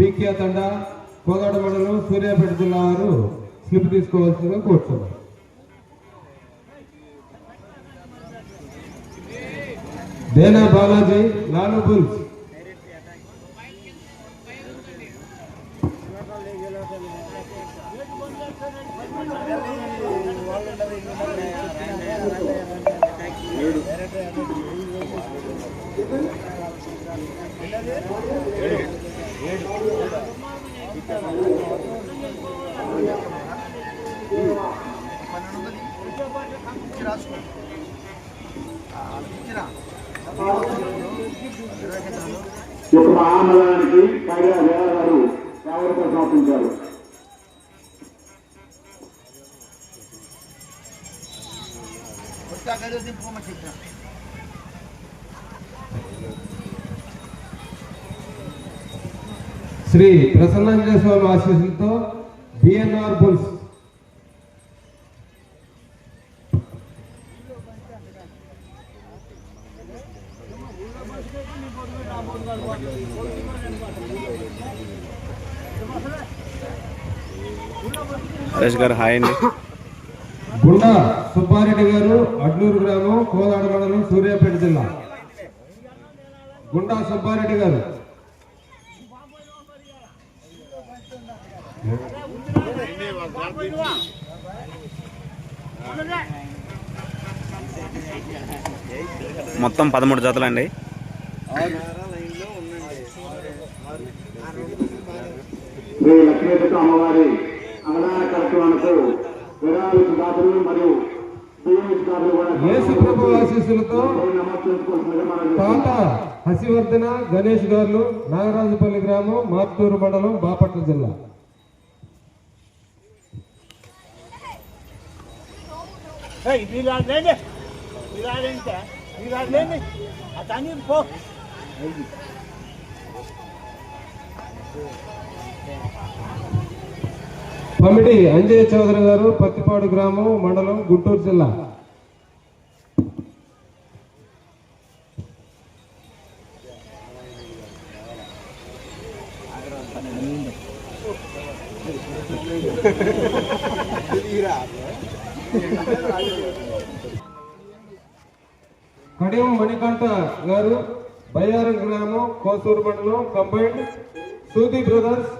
పీకే తండ కోదాడ మండలం సూర్యాపేట జిల్లా వారు స్లిప్ తీసుకోవాల్సిందిగా కోరుతున్నారు దేనా బాలాజీ లాలు బుల్స్. ఏడు. ఇప్పుడు ఆందోళనకి పైగా వేల గారు సేవలతో సమర్పించారు శ్రీ ప్రసన్నాంజనేయ స్వామి ఆశీస్సులతో బిఎన్ఆర్ బుల్స్ హరీష్ గారు హాయ్ అండి. గుండా సుబ్బారెడ్డి గారు అడ్లూరు గ్రామం కోదాడ మండలం సూర్యాపేట జిల్లా. గుండా సుబ్బారెడ్డి గారు. మొత్తం పదమూడు జతలు అండి శ్రీ లక్ష్మీపతి అమ్మవారి అన్నదాన కార్యక్రమానికి విరాళి దాతలు మరియు బియ్యం దాతలు కూడా యేసు ప్రభు ఆశీస్సులతో నమస్కరించుకోవాల్సిందిగా మనం తాత హసివర్ధన గణేష్ గారు నాగరాజుపల్లి గ్రామం మార్తూరు మండలం బాపట్ల జిల్లా. వీరాలేండి అతని పో. పమిడి అంజయ్ చౌదరి గారు పత్తిపాడు గ్రామం మండలం గుంటూరు జిల్లా. కడియం మణికంఠ గారు బయ్యారం గ్రామం కోసూరు మండలం కంబైన్డ్ సూది బ్రదర్స్